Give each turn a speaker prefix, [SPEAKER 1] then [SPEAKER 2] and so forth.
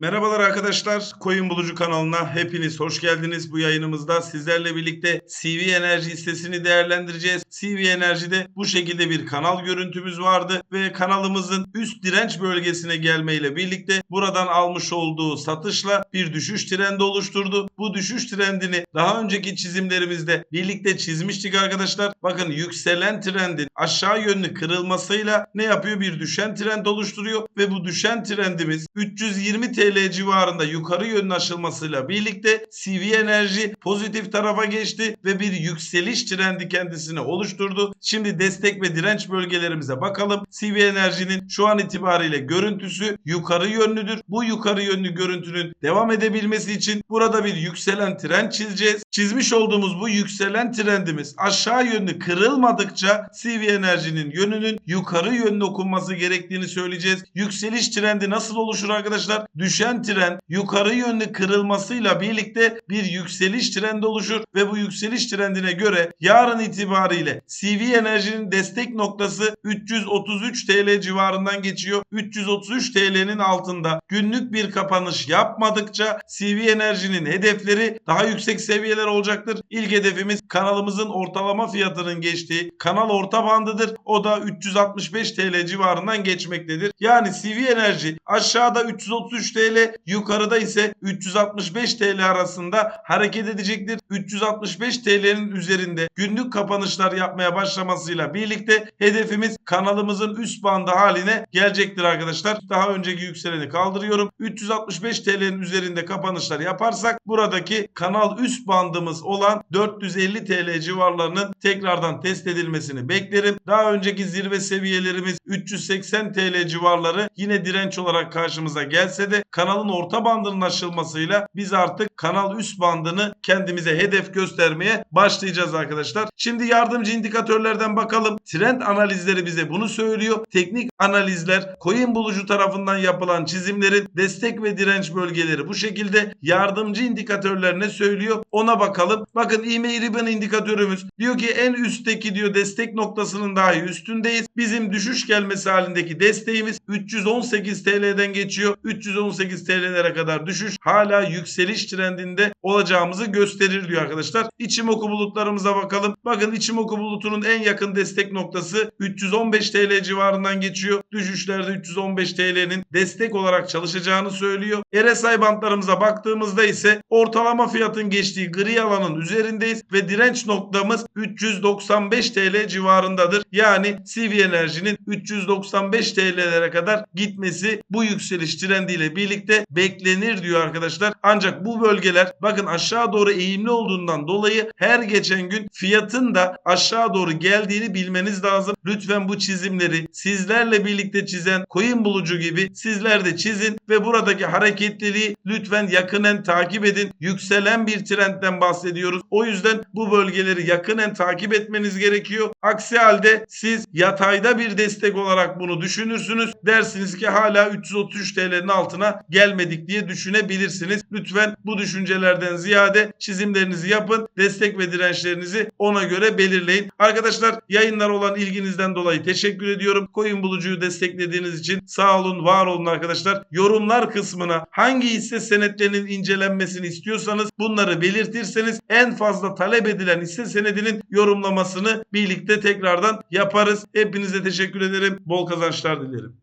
[SPEAKER 1] Merhabalar arkadaşlar. Koyun Bulucu kanalına hepiniz hoş geldiniz. Bu yayınımızda sizlerle birlikte CV Enerji hissesini değerlendireceğiz. CV Enerji'de bu şekilde bir kanal görüntümüz vardı ve kanalımızın üst direnç bölgesine gelmeyle birlikte buradan almış olduğu satışla bir düşüş trendi oluşturdu. Bu düşüş trendini daha önceki çizimlerimizde birlikte çizmiştik arkadaşlar. Bakın yükselen trendin aşağı yönlü kırılmasıyla ne yapıyor? Bir düşen trend oluşturuyor ve bu düşen trendimiz 320 TL civarında yukarı yönlü aşılmasıyla birlikte CV enerji pozitif tarafa geçti ve bir yükseliş trendi kendisine oluşturdu. Şimdi destek ve direnç bölgelerimize bakalım. CV enerjinin şu an itibariyle görüntüsü yukarı yönlüdür. Bu yukarı yönlü görüntünün devam edebilmesi için burada bir yükselen trend çizeceğiz. Çizmiş olduğumuz bu yükselen trendimiz aşağı yönlü kırılmadıkça CV enerjinin yönünün yukarı yönlü okunması gerektiğini söyleyeceğiz. Yükseliş trendi nasıl oluşur arkadaşlar? Düşen trend yukarı yönlü kırılmasıyla birlikte bir yükseliş trendi oluşur ve bu yükseliş trendine göre yarın itibariyle CV enerjinin destek noktası 333 TL civarından geçiyor. 333 TL'nin altında günlük bir kapanış yapmadıkça CV enerjinin hedefleri daha yüksek seviyeler olacaktır. İlk hedefimiz kanalımızın ortalama fiyatının geçtiği kanal orta bandıdır. O da 365 TL civarından geçmektedir. Yani CV enerji aşağıda 333 TL, yukarıda ise 365 TL arasında hareket edecektir. 365 TL'nin üzerinde günlük kapanışlar yapmaya başlamasıyla birlikte hedefimiz kanalımızın üst bandı haline gelecektir arkadaşlar. Daha önceki yükseleni kaldırıyorum. 365 TL'nin üzerinde kapanışlar yaparsak buradaki kanal üst bandımız olan 450 TL civarlarının tekrardan test edilmesini beklerim. Daha önceki zirve seviyelerimiz 380 TL civarları yine direnç olarak karşımıza gelse de kanalın orta bandının aşılmasıyla biz artık kanal üst bandını kendimize hedef göstermeye başlayacağız arkadaşlar. Şimdi yardımcı indikatörlerden bakalım. Trend analizleri bize bunu söylüyor. Teknik analizler coin bulucu tarafından yapılan çizimlerin destek ve direnç bölgeleri bu şekilde yardımcı indikatörler ne söylüyor ona bakalım. Bakın ivme ribbon indikatörümüz diyor ki en üstteki diyor destek noktasının dahi üstündeyiz. Bizim düşüş gelmesi halindeki desteğimiz 318 TL'den geçiyor. 318 TL'lere kadar düşüş hala yükseliş trendinde olacağımızı gösterir diyor arkadaşlar. İçimoku bulutlarımıza bakalım. Bakın İçimoku bulutunun en yakın destek noktası 315 TL civarından geçiyor. Düşüşlerde 315 TL'nin destek olarak çalışacağını söylüyor. RSI bantlarımıza baktığımızda ise ortalama fiyatın geçtiği gri alanın üzerindeyiz ve direnç noktamız 395 TL civarındadır. Yani CV enerjinin 395 TL'lere kadar gitmesi bu yükseliş trendiyle birlikte beklenir diyor arkadaşlar. Ancak bu bölgeler bakın aşağı doğru eğimli olduğundan dolayı her geçen gün fiyatın da aşağı doğru geldiğini bilmeniz lazım. Lütfen bu çizimleri sizlerle birlikte çizen coin bulucu gibi sizler de çizin ve buradaki hareketliliği lütfen yakinen takip edin. Yükselen bir trendten bahsediyoruz. O yüzden bu bölgeleri yakinen takip etmeniz gerekiyor. Aksi halde siz yatayda bir destek olarak bunu düşünürsünüz. Dersiniz ki hala 333 TL'nin altına gelmedik diye düşünebilirsiniz. Lütfen bu düşüncelerden ziyade çizimlerinizi yapın. Destek ve dirençlerinizi ona göre belirleyin. Arkadaşlar yayınlar olan ilginizden dolayı teşekkür ediyorum. Coin bulucuyu desteklediğiniz için sağ olun, var olun arkadaşlar. Yorumlar kısmına hangi hisse senetlerinin incelenmesini istiyorsanız bunları belirtirseniz en fazla talep edilen hisse senedinin yorumlamasını birlikte tekrardan yaparız. Hepinize teşekkür ederim. Bol kazançlar dilerim.